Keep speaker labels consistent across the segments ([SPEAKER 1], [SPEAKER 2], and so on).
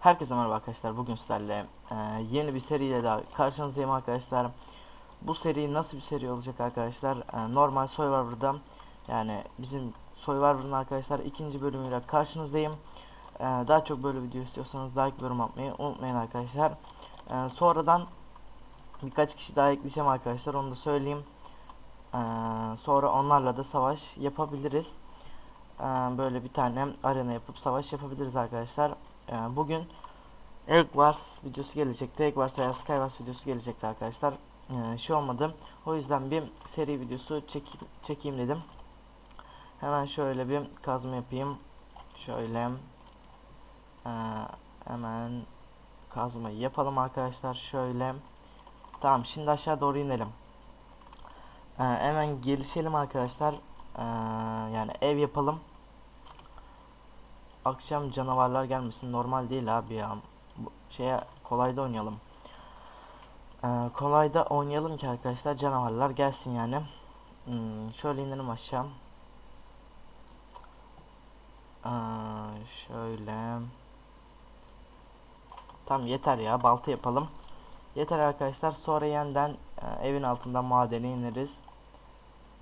[SPEAKER 1] Herkese merhaba arkadaşlar. Bugün sizlerle e, yeni bir seriyle daha karşınızdayım arkadaşlar. Bu seri nasıl bir seri olacak arkadaşlar? E, normal Survivor'da yani bizim Survivor'ın arkadaşlar ikinci bölümüyle karşınızdayım. E, daha çok böyle video istiyorsanız like yorum atmayı unutmayın arkadaşlar. E, sonradan birkaç kişi daha ekleyeceğim arkadaşlar. Onu da söyleyeyim. E, sonra onlarla da savaş yapabiliriz. E, böyle bir tane arena yapıp savaş yapabiliriz arkadaşlar. Ee, bugün Egg Wars videosu gelecekti. Egg Wars veya Skywars videosu gelecekti arkadaşlar. Ee, şey olmadı. O yüzden bir seri videosu çekeyim, çekeyim dedim. Hemen şöyle bir kazma yapayım. Şöyle ee, hemen kazmayı yapalım arkadaşlar. Şöyle tamam şimdi aşağı doğru inelim. Ee, hemen gelişelim arkadaşlar. Ee, yani ev yapalım akşam canavarlar gelmesin normal değil abi ya. Bu şeye kolayda oynayalım. Ee, kolayda oynayalım ki arkadaşlar canavarlar gelsin yani. Hmm, şöyle inelim aşağı. Ee, şöyle. Tam yeter ya balta yapalım. Yeter arkadaşlar sonra yeniden e, evin altından madene ineriz.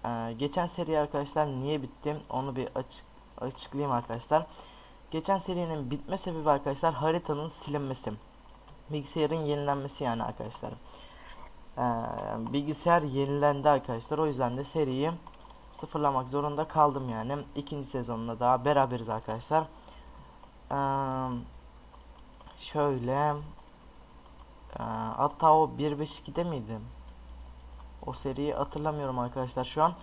[SPEAKER 1] Ee, geçen seri arkadaşlar niye bitti onu bir açık açıklayayım arkadaşlar. Geçen serinin bitme sebebi arkadaşlar haritanın silinmesi. Bilgisayarın yenilenmesi yani arkadaşlar. Ee, bilgisayar yenilendi arkadaşlar. O yüzden de seriyi sıfırlamak zorunda kaldım yani. İkinci sezonunda daha beraberiz arkadaşlar. Ee, şöyle ee, hatta o 1.5.2'de miydi? O seriyi hatırlamıyorum arkadaşlar şu an.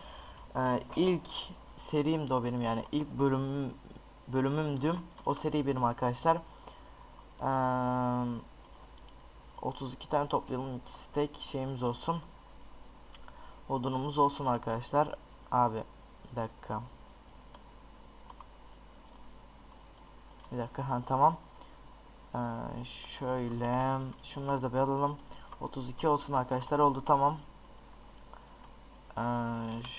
[SPEAKER 1] Ee, ilk serimdi o benim yani ilk bölümüm bölümümdü. O seri benim arkadaşlar. Ee, 32 tane toplayalım. Stack şeyimiz olsun. Odunumuz olsun arkadaşlar. Abi bir dakika. Bir dakika ha tamam. Ee, şöyle şunları da bir alalım. 32 olsun arkadaşlar oldu tamam. Ee,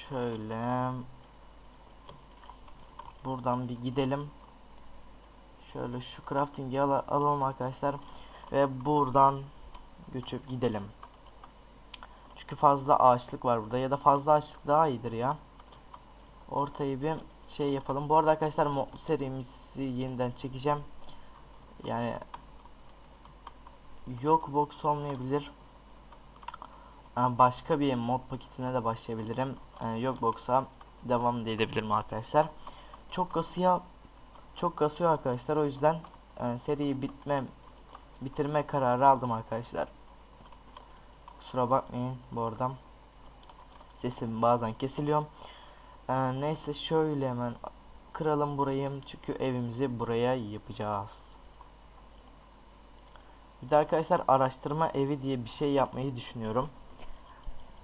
[SPEAKER 1] şöyle buradan bir gidelim. Şöyle şu crafting'i al alalım arkadaşlar. Ve buradan göçüp gidelim. Çünkü fazla ağaçlık var burada. Ya da fazla ağaçlık daha iyidir ya. Ortayı bir şey yapalım. Bu arada arkadaşlar mod serimizi yeniden çekeceğim. Yani yok box olmayabilir. Başka bir mod paketine de başlayabilirim. Yok box'a devam edebilirim arkadaşlar çok kasıyor çok kasıyor arkadaşlar. O yüzden e, seriyi bitme bitirme kararı aldım arkadaşlar. Kusura bakmayın bu arada sesim bazen kesiliyor. E, neyse şöyle hemen kıralım burayı çünkü evimizi buraya yapacağız. Bir de arkadaşlar araştırma evi diye bir şey yapmayı düşünüyorum.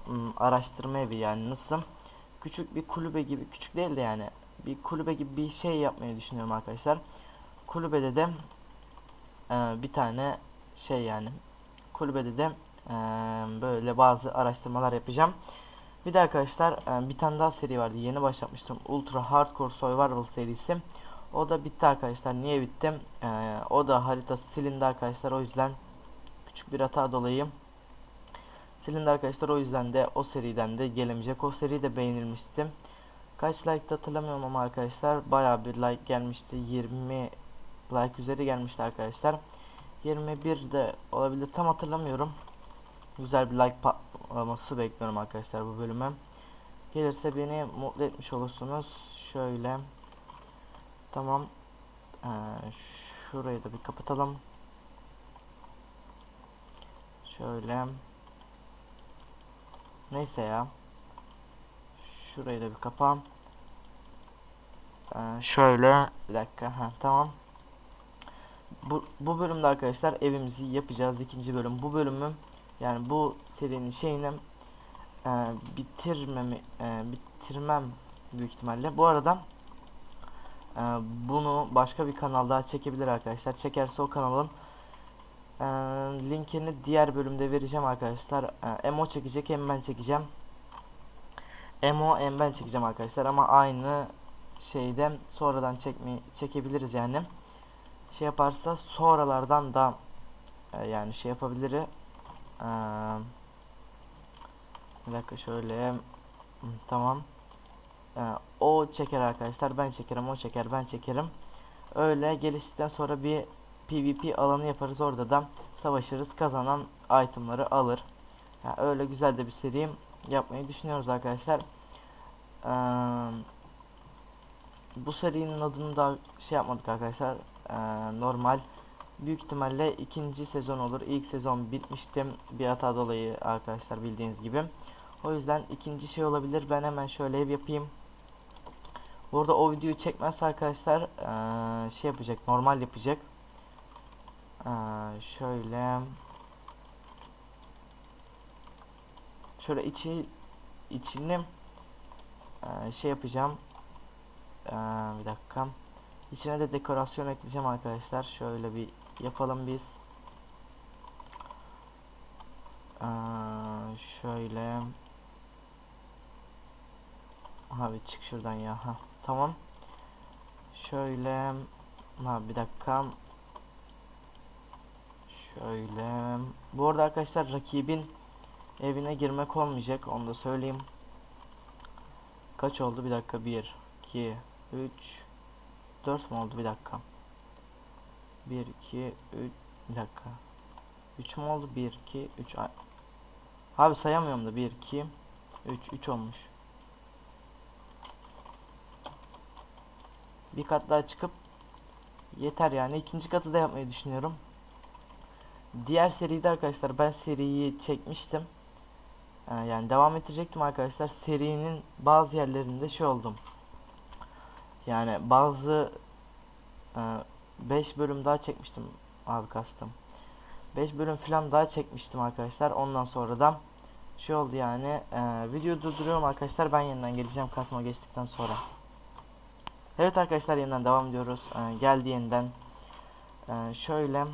[SPEAKER 1] Hmm, araştırma evi yani nasıl? Küçük bir kulübe gibi küçük değil de yani bir kulübe gibi bir şey yapmayı düşünüyorum arkadaşlar. Kulübede de e, bir tane şey yani kulübede de e, böyle bazı araştırmalar yapacağım. Bir de arkadaşlar e, bir tane daha seri vardı. Yeni başlatmıştım. Ultra Hardcore Survival serisi. O da bitti arkadaşlar. Niye bitti? E, o da harita silindi arkadaşlar. O yüzden küçük bir hata dolayı silindi arkadaşlar. O yüzden de o seriden de gelemeyecek. O seri de beğenilmişti. Kaç like hatırlamıyorum ama arkadaşlar baya bir like gelmişti. 20 like üzeri gelmişti arkadaşlar. 21 de olabilir tam hatırlamıyorum. Güzel bir like patlaması bekliyorum arkadaşlar bu bölüme. Gelirse beni mutlu etmiş olursunuz. Şöyle. Tamam. Ee, şurayı da bir kapatalım. Şöyle. Neyse ya. Şurayı da bir kapam. Ee, şöyle bir dakika ha tamam. Bu, bu bölümde arkadaşlar evimizi yapacağız ikinci bölüm. Bu bölümü yani bu serinin şeyini e, bitirmemi e, bitirmem büyük ihtimalle. Bu arada e, bunu başka bir kanalda çekebilir arkadaşlar. Çekerse o kanalın e, linkini diğer bölümde vereceğim arkadaşlar. E, emo çekecek hem ben çekeceğim. Emo hem ben çekeceğim arkadaşlar ama aynı şeyden sonradan çekme çekebiliriz yani. şey yaparsa sonralardan da e, yani şey yapabilir. Eee, bir dakika şöyle tamam. Ee, o çeker arkadaşlar ben çekerim o çeker ben çekerim. Öyle geliştikten sonra bir PvP alanı yaparız orada da savaşırız kazanan itemları alır. Yani öyle güzel de bir seri yapmayı düşünüyoruz arkadaşlar. Ee, bu serinin adını da şey yapmadık arkadaşlar. Ee, normal büyük ihtimalle ikinci sezon olur. İlk sezon bitmişti bir hata dolayı arkadaşlar bildiğiniz gibi. O yüzden ikinci şey olabilir. Ben hemen şöyle ev yapayım. Burada o videoyu çekmezse arkadaşlar eee, şey yapacak. Normal yapacak. Eee, şöyle şöyle içi içini eee, şey yapacağım. Eee, bir dakika. İçine de dekorasyon ekleyeceğim arkadaşlar. Şöyle bir yapalım biz. Eee, şöyle Abi çık şuradan ya. Ha, tamam. Şöyle ha bir dakika. Şöyle. Bu arada arkadaşlar rakibin evine girmek olmayacak. Onu da söyleyeyim. Kaç oldu? Bir dakika. 1 2 3 4 mü oldu? Bir dakika. 1 2 3 bir dakika. 3 mü oldu? 1 2 3 Abi sayamıyorum da 1 2 3 3 olmuş. bir kat daha çıkıp yeter yani ikinci katı da yapmayı düşünüyorum. Diğer seride arkadaşlar ben seriyi çekmiştim. Ee, yani devam edecektim arkadaşlar. Serinin bazı yerlerinde şey oldum. Yani bazı 5 e, bölüm daha çekmiştim abi kastım. 5 bölüm falan daha çekmiştim arkadaşlar. Ondan sonra da şey oldu yani. E, video durduruyorum arkadaşlar. Ben yeniden geleceğim kasma geçtikten sonra. Evet arkadaşlar yeniden devam ediyoruz. Ee, geldi yeniden. Ee, şöyle.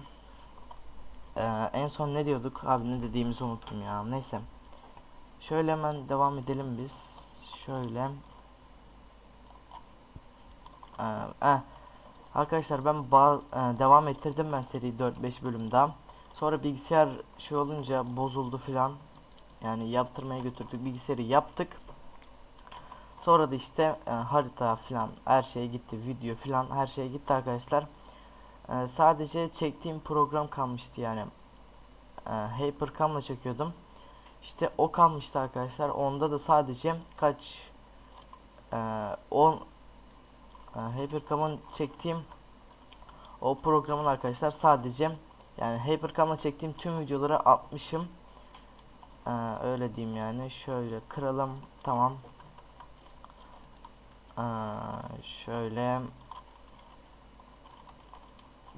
[SPEAKER 1] Ee, en son ne diyorduk? Abi ne dediğimizi unuttum ya. Neyse. Şöyle hemen devam edelim biz. Şöyle. Ee, eh. Arkadaşlar ben e, devam ettirdim ben seri 4-5 bölümde. Sonra bilgisayar şey olunca bozuldu filan. Yani yaptırmaya götürdük. Bilgisayarı yaptık. Sonra da işte e, harita falan her şey gitti. Video falan her şey gitti arkadaşlar. E, sadece çektiğim program kalmıştı yani. E, Hypercam'la çekiyordum. İşte o kalmıştı arkadaşlar. Onda da sadece kaç e, 10 e, Hypercam'ın çektiğim o programın arkadaşlar sadece yani Hypercam'la çektiğim tüm videoları atmışım. Ee, öyle diyeyim yani. Şöyle kıralım. Tamam. Aa, şöyle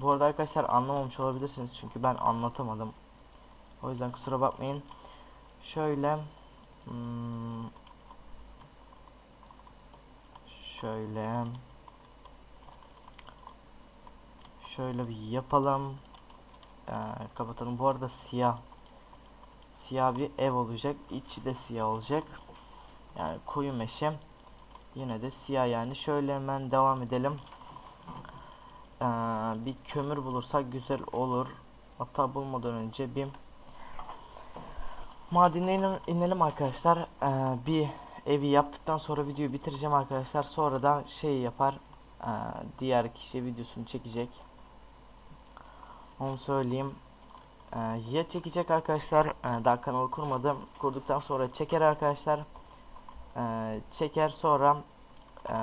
[SPEAKER 1] bu arada arkadaşlar anlamamış olabilirsiniz çünkü ben anlatamadım. O yüzden kusura bakmayın. Şöyle hmm, şöyle şöyle bir yapalım. Ee, kapatalım. Bu arada siyah siyah bir ev olacak. İçi de siyah olacak. Yani koyu meşe. Yine de siyah yani. Şöyle hemen devam edelim. Ee, bir kömür bulursak güzel olur. Hatta bulmadan önce bir madene inelim, inelim arkadaşlar. Ee, bir evi yaptıktan sonra videoyu bitireceğim arkadaşlar. Sonra da şey yapar. E, diğer kişi videosunu çekecek. Onu söyleyeyim. Ee, ya çekecek arkadaşlar. Ee, daha kanalı kurmadım. Kurduktan sonra çeker arkadaşlar e, çeker sonra e,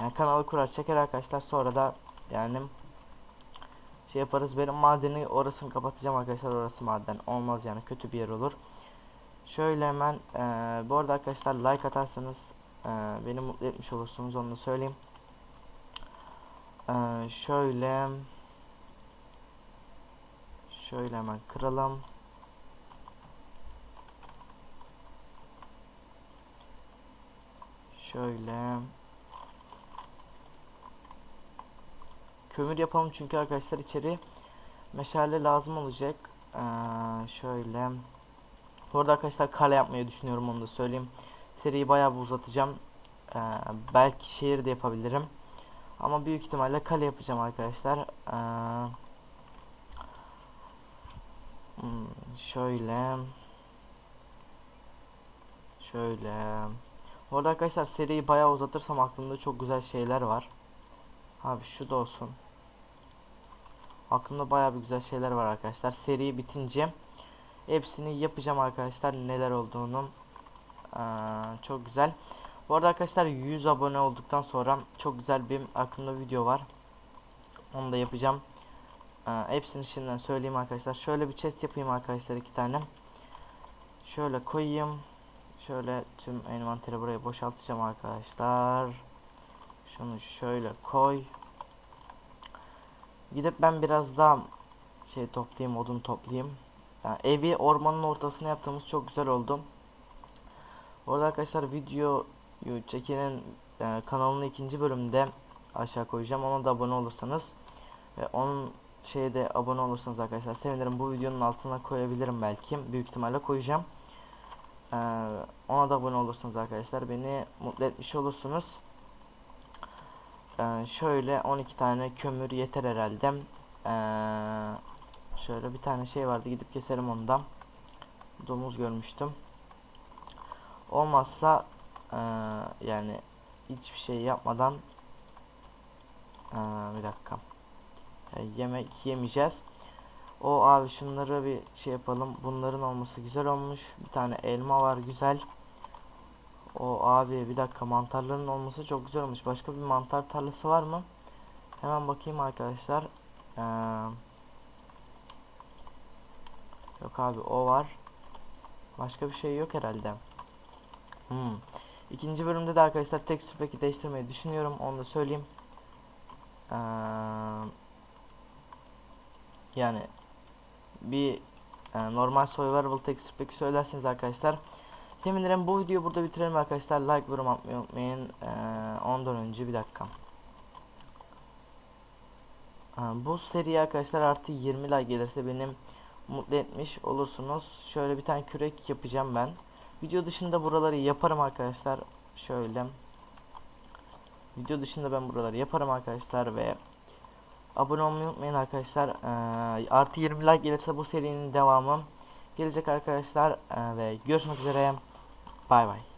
[SPEAKER 1] yani kanalı kurar çeker arkadaşlar sonra da yani şey yaparız. Benim madeni orasını kapatacağım arkadaşlar. Orası maden. Olmaz yani. Kötü bir yer olur. Şöyle hemen e, bu arada arkadaşlar like atarsanız e, beni mutlu etmiş olursunuz. Onu da söyleyeyim. E, şöyle şöyle hemen kıralım. Şöyle. Kömür yapalım çünkü arkadaşlar içeri meşale lazım olacak. Ee, şöyle. Bu arada arkadaşlar kale yapmayı düşünüyorum onu da söyleyeyim. Seriyi bayağı bir uzatacağım. Ee, belki şehir de yapabilirim. Ama büyük ihtimalle kale yapacağım arkadaşlar. Ee, hmm, şöyle. Şöyle. Orada arkadaşlar seriyi bayağı uzatırsam aklımda çok güzel şeyler var. Abi şu da olsun. Aklımda bayağı bir güzel şeyler var arkadaşlar. Seri bitince hepsini yapacağım arkadaşlar neler olduğunu. Ee, çok güzel. Bu arada arkadaşlar 100 abone olduktan sonra çok güzel bir aklımda video var. Onu da yapacağım. Ee, hepsini şimdiden söyleyeyim arkadaşlar. Şöyle bir chest yapayım arkadaşlar iki tane. Şöyle koyayım. Şöyle tüm envanteri buraya boşaltacağım arkadaşlar. Şunu şöyle koy. Gidip ben biraz daha şey toplayayım, odun toplayayım. Yani evi ormanın ortasına yaptığımız çok güzel oldu. Orada arkadaşlar videoyu çekenin e, kanalının ikinci bölümünde aşağı koyacağım. Ona da abone olursanız ve onun şeye de abone olursanız arkadaşlar sevinirim. Bu videonun altına koyabilirim belki. Büyük ihtimalle koyacağım. Ee, ona da abone olursanız arkadaşlar beni mutlu etmiş olursunuz. Ee, şöyle 12 tane kömür yeter herhalde. Ee, şöyle bir tane şey vardı gidip keserim ondan. Domuz görmüştüm. Olmazsa ee, yani hiçbir şey yapmadan ee, bir dakika ee, yemek yemeyeceğiz. O abi şunları bir şey yapalım. Bunların olması güzel olmuş. Bir tane elma var güzel. O abi bir dakika mantarların olması çok güzel olmuş. Başka bir mantar tarlası var mı? Hemen bakayım arkadaşlar. Ee, yok abi o var. Başka bir şey yok herhalde. Hmm. İkinci bölümde de arkadaşlar tekstür peki değiştirmeyi düşünüyorum. Onu da söyleyeyim. Ee, yani bir e, normal survival texture peki söylerseniz arkadaşlar sevinirim bu videoyu burada bitirelim arkadaşlar. Like yorum atmayı unutmayın. Ee, ondan önce bir dakika. Ee, bu seri arkadaşlar artı 20 like gelirse benim mutlu etmiş olursunuz. Şöyle bir tane kürek yapacağım ben. Video dışında buraları yaparım arkadaşlar. Şöyle. Video dışında ben buraları yaparım arkadaşlar ve Abone olmayı unutmayın arkadaşlar. Ee, artı 20 like gelirse bu serinin devamı gelecek arkadaşlar. Ee, ve görüşmek üzere. Bay bay.